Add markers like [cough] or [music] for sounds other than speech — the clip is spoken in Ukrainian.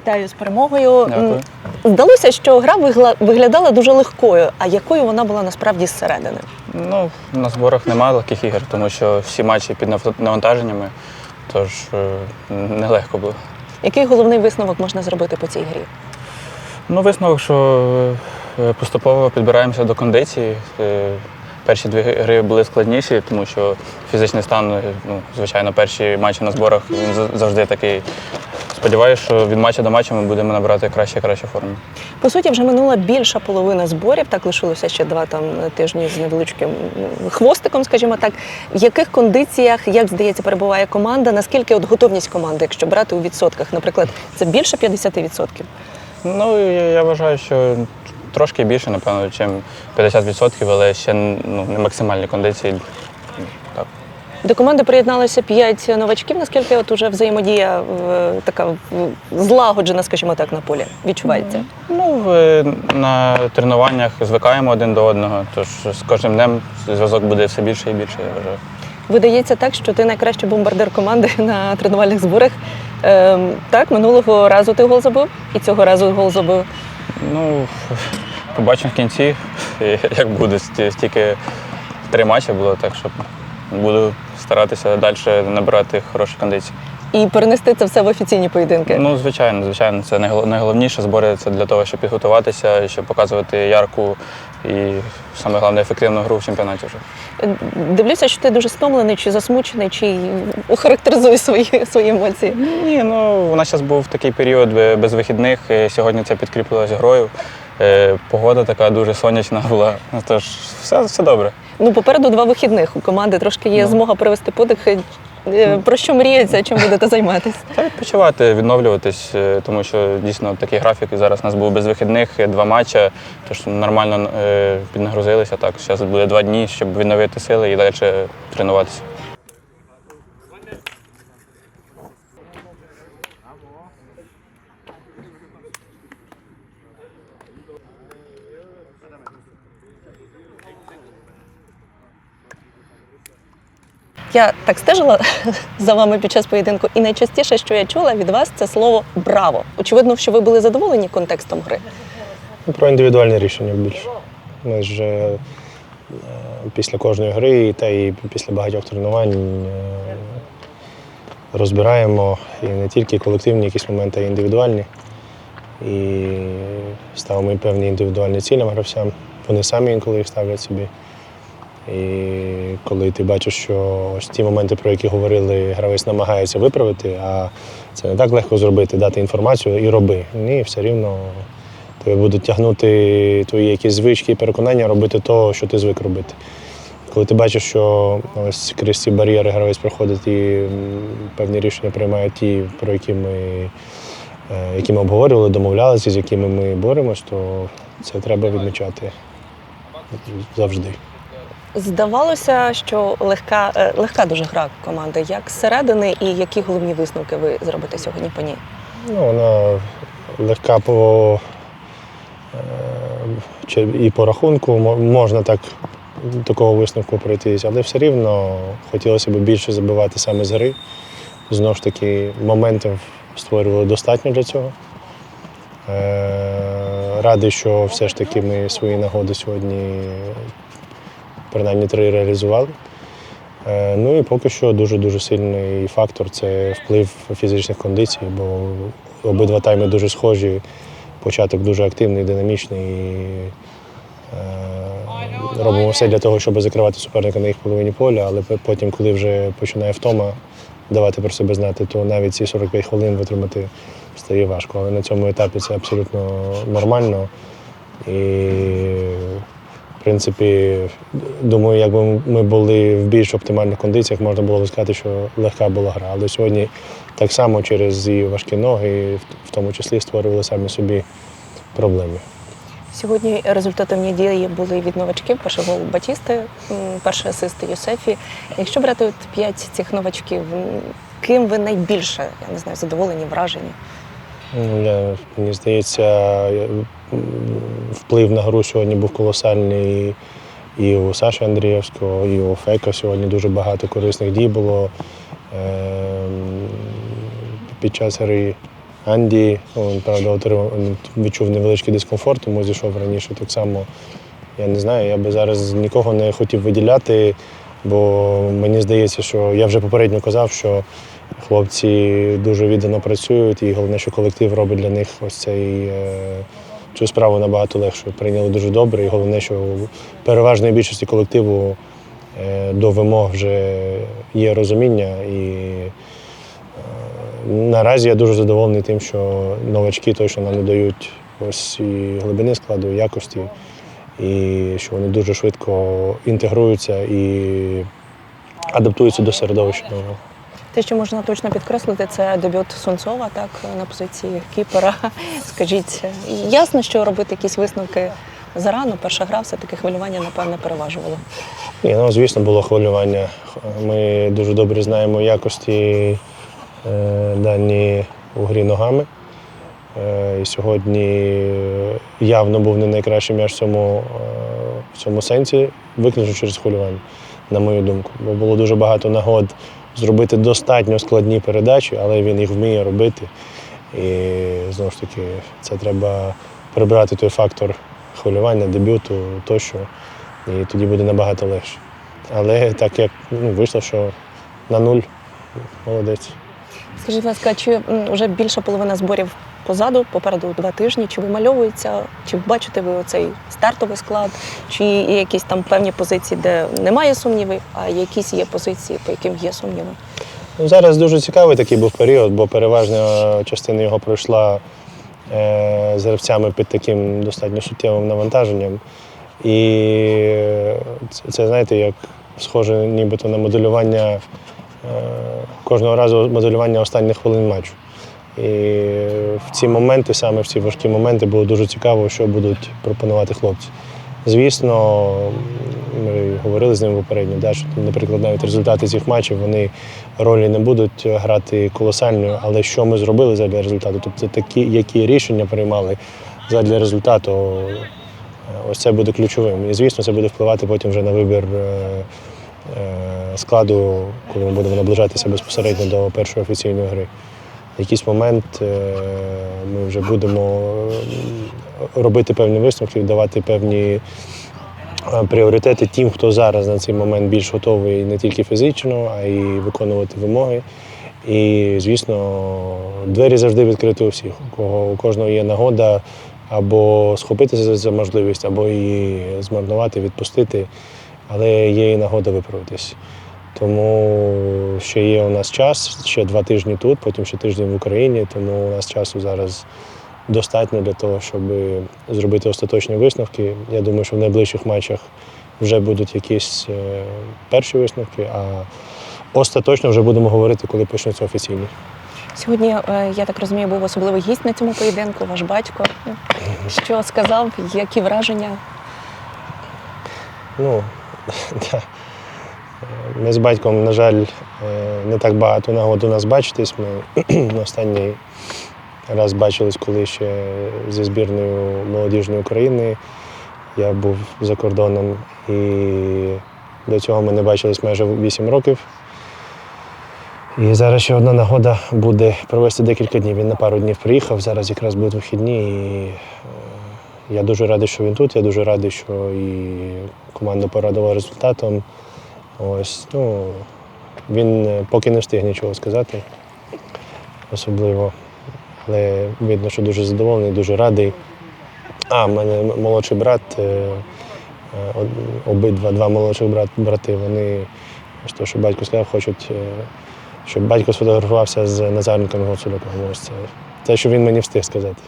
Вітаю з перемогою. Дякую. Здалося, що гра виглядала дуже легкою, а якою вона була насправді зсередини. Ну, на зборах немає легких ігор, тому що всі матчі під навантаженнями, тож е, нелегко було. Який головний висновок можна зробити по цій грі? Ну, висновок, що е, поступово підбираємося до кондиції. Е, Перші дві гри були складніші, тому що фізичний стан, ну, звичайно, перші матчі на зборах він завжди такий. Сподіваюся, що від матчу до матчу ми будемо набирати краще і краще форму. По суті, вже минула більша половина зборів. Так лишилося ще два там тижні з невеличким хвостиком, скажімо так. В яких кондиціях, як здається, перебуває команда? Наскільки от готовність команди, якщо брати у відсотках? Наприклад, це більше 50%? Ну, я, я вважаю, що трошки більше, напевно, ніж 50%, але ще ну, не максимальні кондиції. До команди приєдналося п'ять новачків. Наскільки от уже взаємодія е, така злагоджена, скажімо так, на полі відчувається? Ну, на тренуваннях звикаємо один до одного, тож з кожним днем зв'язок буде все більше і більше, я вважаю. Видається так, що ти найкращий бомбардир команди [laughs] на тренувальних зборах. Ем, так, минулого разу ти гол забив, і цього разу гол забив. Ну, побачимо в кінці, [laughs] як буде. Стільки три матчі було, так що буду старатися далі набирати хороші кондиції. І перенести це все в офіційні поєдинки. Ну, звичайно, звичайно, це найголовніше збори це для того, щоб підготуватися, щоб показувати ярку і саме головне ефективну гру в чемпіонаті вже. Е, Дивлюся, що ти дуже стомлений чи засмучений, чи охарактеризуй свої, свої емоції. Ні, ну у нас зараз був такий період без вихідних. е, Сьогодні це підкріплилось грою. Е, Погода така дуже сонячна була. Ну, Тож все, все добре. Ну, попереду два вихідних. У команди трошки є Ну. змога привести подих. Е, Про що мріється, чим будете займатися? Та відпочивати, відновлюватись, е, тому що дійсно такий графік зараз у нас був без вихідних, два матчі, тож нормально піднагрузилися. Так, зараз буде два дні, щоб відновити сили і далі тренуватися. Я так стежила [laughs] за вами під час поєдинку, і найчастіше, що я чула від вас, це слово браво. Очевидно, що ви були задоволені контекстом гри. Про індивідуальні рішення більше. Ми ж е, після кожної гри та і після багатьох тренувань е, розбираємо і не тільки колективні якісь моменти, а й індивідуальні. І ставимо певні індивідуальні цілям гравцям. Вони самі інколи їх ставлять собі. І коли ти бачиш, що ось ті моменти, про які говорили, гравець намагається виправити, а це не так легко зробити, дати інформацію і роби. Ні, все рівно тебе будуть тягнути твої якісь звички і переконання робити того, що ти звик робити. Коли ти бачиш, що ось крізь ці бар'єри гравець проходить і певні рішення приймає ті, про які ми, е, які ми обговорювали, домовлялися, з якими ми боремось, то це треба відмічати завжди. Здавалося, що легка, е, легка дуже гра команди. Як зсередини і які головні висновки ви зробите сьогодні по ній? Ну, вона легка по е, і по рахунку, можна так такого висновку пройтись, але все рівно хотілося б більше забивати саме з гри. Знову ж таки, моментів створювали достатньо для цього. Е, Радий, що все ж таки ми свої нагоди сьогодні принаймні три реалізували. Е, Ну і поки що дуже-дуже сильний фактор це вплив фізичних кондицій, бо обидва тайми дуже схожі. Початок дуже активний, динамічний. І, е, робимо все для того, щоб закривати суперника на їх половині поля, але потім, коли вже починає втома давати про себе знати, то навіть ці 45 хвилин витримати стає важко. Але на цьому етапі це абсолютно нормально. І в принципі, думаю, якби ми були в більш оптимальних кондиціях, можна було б сказати, що легка була гра. Але сьогодні так само через її важкі ноги, в- тому числі створювали самі собі проблеми. Сьогодні результативні дії були від новачків. Перший гол Батісти, перший асист Юсефі. Якщо брати от п'ять цих новачків, ким ви найбільше я не знаю, задоволені, вражені? Мені здається, вплив на гру сьогодні був колосальний і у Саші Андрієвського, і у Фека сьогодні дуже багато корисних дій було ем, під час гри. Анді, він, правда, відчув невеличкий дискомфорт, тому зійшов раніше. Так само, я не знаю, я би зараз нікого не хотів виділяти, бо мені здається, що я вже попередньо казав, що хлопці дуже віддано працюють, і головне, що колектив робить для них ось цей, е, цю справу набагато легше. Прийняли дуже добре, і головне, що у переважної більшості колективу е, до вимог вже є розуміння. І е, наразі я дуже задоволений тим, що новачки точно нам додають ось і глибини складу, і якості, і що вони дуже швидко інтегруються і адаптуються до середовища нового. Те, що можна точно підкреслити, це дебют Сунцова, так на позиції кіпера. [laughs] Скажіть, ясно, що робити якісь висновки зарано. Перша гра все-таки хвилювання, напевне, переважувало. Ні, ну, звісно, було хвилювання. Ми дуже добре знаємо якості е, дані у грі ногами. Е, і сьогодні явно був не найкращий м'яч в цьому, е, в цьому сенсі, виключно через хвилювання, на мою думку. Бо було дуже багато нагод зробити достатньо складні передачі, але він їх вміє робити. І знову ж таки, це треба прибрати той фактор хвилювання, дебюту тощо, і тоді буде набагато легше. Але так як ну, вийшло, що на нуль молодець. Скажіть, будь ласка, чи вже більша половина зборів позаду, попереду два тижні, чи вимальовується, чи бачите ви оцей стартовий склад, чи є якісь там певні позиції, де немає сумнівів, а якісь є позиції, по яким є сумніви? Ну, зараз дуже цікавий такий був період, бо переважна частина його пройшла е, з гравцями під таким достатньо суттєвим навантаженням. І це, це знаєте, як схоже нібито на моделювання е, кожного разу моделювання останніх хвилин матчу. І в ці моменти, саме в ці важкі моменти, було дуже цікаво, що будуть пропонувати хлопці. Звісно, ми говорили з ними попередньо, да, що, наприклад, навіть результати цих матчів вони ролі не будуть грати колосальною, але що ми зробили задля результату? Тобто такі, які рішення приймали задля результату, ось це буде ключовим. І звісно, це буде впливати потім вже на вибір е, е, складу, коли ми будемо наближатися безпосередньо до першої офіційної гри. В якийсь момент е, ми вже будемо е, робити певні висновки, давати певні е, пріоритети тим, хто зараз на цей момент більш готовий не тільки фізично, а й виконувати вимоги. І, звісно, двері завжди відкриті у всіх. У кожного є нагода або схопитися за можливість, або її змарнувати, відпустити, але є і нагода виправитись. Тому ще є у нас час, ще два тижні тут, потім ще тиждень в Україні, тому у нас часу зараз достатньо для того, щоб зробити остаточні висновки. Я думаю, що в найближчих матчах вже будуть якісь е, перші висновки, а остаточно вже будемо говорити, коли почнуться офіційні. Сьогодні, е, я так розумію, був особливий гість на цьому поєдинку, ваш батько. Що сказав, які враження? Ну, [laughs] да. Ми з батьком, на жаль, е, не так багато нагод у нас бачитись. Ми [clears throat] останній раз бачились, коли ще зі збірною молодіжної України. Я був за кордоном і до цього ми не бачились майже 8 років. І зараз ще одна нагода буде провести декілька днів. Він на пару днів приїхав, зараз якраз будуть вихідні. І е, я дуже радий, що він тут. Я дуже радий, що і команда порадила результатом. Ось, ну, він е, поки не встиг нічого сказати особливо. Але видно, що дуже задоволений, дуже радий. А, в мене молодший брат, е, е, обидва два молодших брат, брати, вони, то, що батько сказав, хочуть, щоб батько сфотографувався з Назаренком і Гуцуляком. Це що він мені встиг сказати.